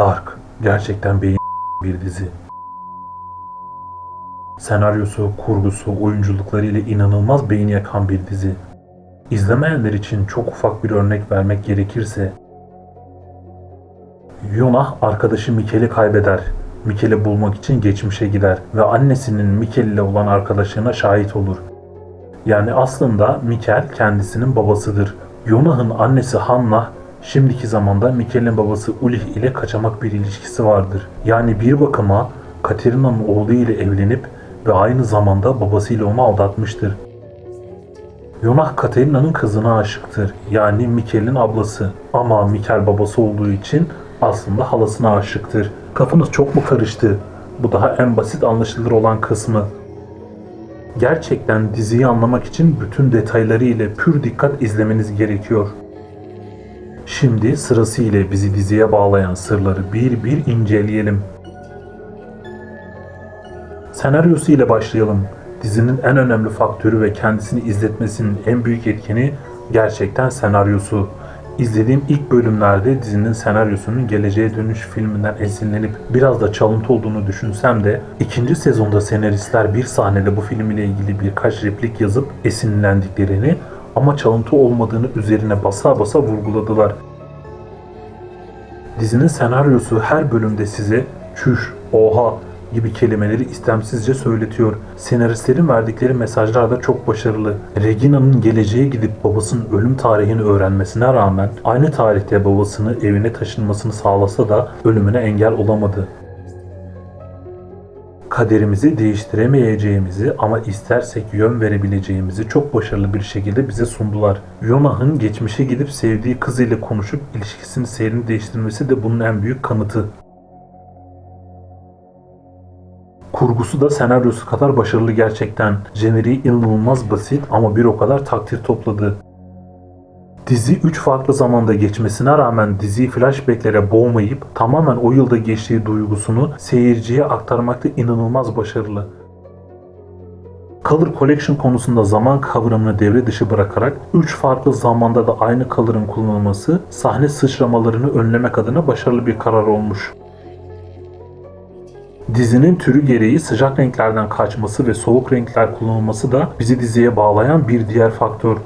Dark gerçekten beyin bir dizi. Senaryosu, kurgusu, oyunculukları ile inanılmaz beyin yakan bir dizi. İzlemeyenler için çok ufak bir örnek vermek gerekirse Yonah arkadaşı Mikel'i kaybeder. Mikel'i bulmak için geçmişe gider ve annesinin Mikel ile olan arkadaşlığına şahit olur. Yani aslında Mikel kendisinin babasıdır. Yonah'ın annesi Hannah şimdiki zamanda Mikel'in babası Ulih ile kaçamak bir ilişkisi vardır. Yani bir bakıma Katerina'nın oğlu ile evlenip ve aynı zamanda babasıyla onu aldatmıştır. Yonah Katerina'nın kızına aşıktır. Yani Mikel'in ablası. Ama Mikel babası olduğu için aslında halasına aşıktır. Kafanız çok mu karıştı? Bu daha en basit anlaşılır olan kısmı. Gerçekten diziyi anlamak için bütün detayları ile pür dikkat izlemeniz gerekiyor. Şimdi sırasıyla bizi diziye bağlayan sırları bir bir inceleyelim. Senaryosu ile başlayalım. Dizinin en önemli faktörü ve kendisini izletmesinin en büyük etkeni gerçekten senaryosu. İzlediğim ilk bölümlerde dizinin senaryosunun Geleceğe Dönüş filminden esinlenip biraz da çalıntı olduğunu düşünsem de ikinci sezonda senaristler bir sahnede bu film ile ilgili birkaç replik yazıp esinlendiklerini ama çalıntı olmadığını üzerine basa basa vurguladılar. Dizinin senaryosu her bölümde size çüş, oha gibi kelimeleri istemsizce söyletiyor. Senaristlerin verdikleri mesajlar da çok başarılı. Regina'nın geleceğe gidip babasının ölüm tarihini öğrenmesine rağmen aynı tarihte babasını evine taşınmasını sağlasa da ölümüne engel olamadı. Kaderimizi değiştiremeyeceğimizi ama istersek yön verebileceğimizi çok başarılı bir şekilde bize sundular. Yonah'ın geçmişe gidip sevdiği kızıyla konuşup ilişkisini seyrini değiştirmesi de bunun en büyük kanıtı. Kurgusu da senaryosu kadar başarılı gerçekten. Jeneriği inanılmaz basit ama bir o kadar takdir topladı. Dizi 3 farklı zamanda geçmesine rağmen diziyi flashbacklere boğmayıp tamamen o yılda geçtiği duygusunu seyirciye aktarmakta inanılmaz başarılı. Color Collection konusunda zaman kavramını devre dışı bırakarak 3 farklı zamanda da aynı color'ın kullanılması sahne sıçramalarını önlemek adına başarılı bir karar olmuş. Dizinin türü gereği sıcak renklerden kaçması ve soğuk renkler kullanılması da bizi diziye bağlayan bir diğer faktör.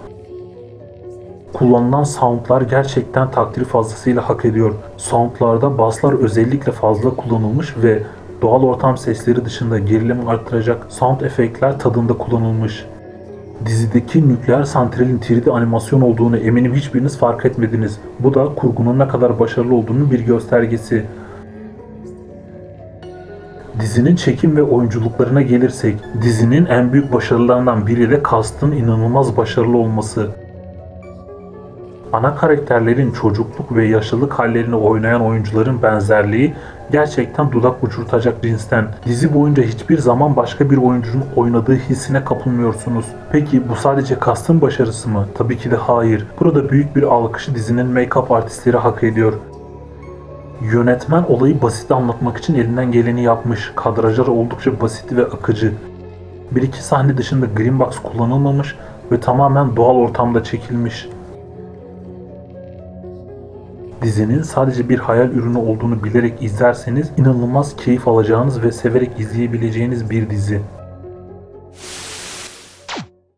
Kullanılan soundlar gerçekten takdiri fazlasıyla hak ediyor. Soundlarda basslar özellikle fazla kullanılmış ve doğal ortam sesleri dışında gerilimi arttıracak sound efektler tadında kullanılmış. Dizideki nükleer santralin 3D animasyon olduğunu eminim hiçbiriniz fark etmediniz. Bu da kurgunun ne kadar başarılı olduğunun bir göstergesi. Dizinin çekim ve oyunculuklarına gelirsek, dizinin en büyük başarılarından biri de cast'ın inanılmaz başarılı olması. Ana karakterlerin çocukluk ve yaşlılık hallerini oynayan oyuncuların benzerliği gerçekten dudak uçurtacak cinsten. Dizi boyunca hiçbir zaman başka bir oyuncunun oynadığı hissine kapılmıyorsunuz. Peki bu sadece kastın başarısı mı? Tabii ki de hayır. Burada büyük bir alkışı dizinin make-up artistleri hak ediyor. Yönetmen olayı basit anlatmak için elinden geleni yapmış. Kadrajlar oldukça basit ve akıcı. Bir iki sahne dışında green box kullanılmamış ve tamamen doğal ortamda çekilmiş. Dizinin sadece bir hayal ürünü olduğunu bilerek izlerseniz inanılmaz keyif alacağınız ve severek izleyebileceğiniz bir dizi.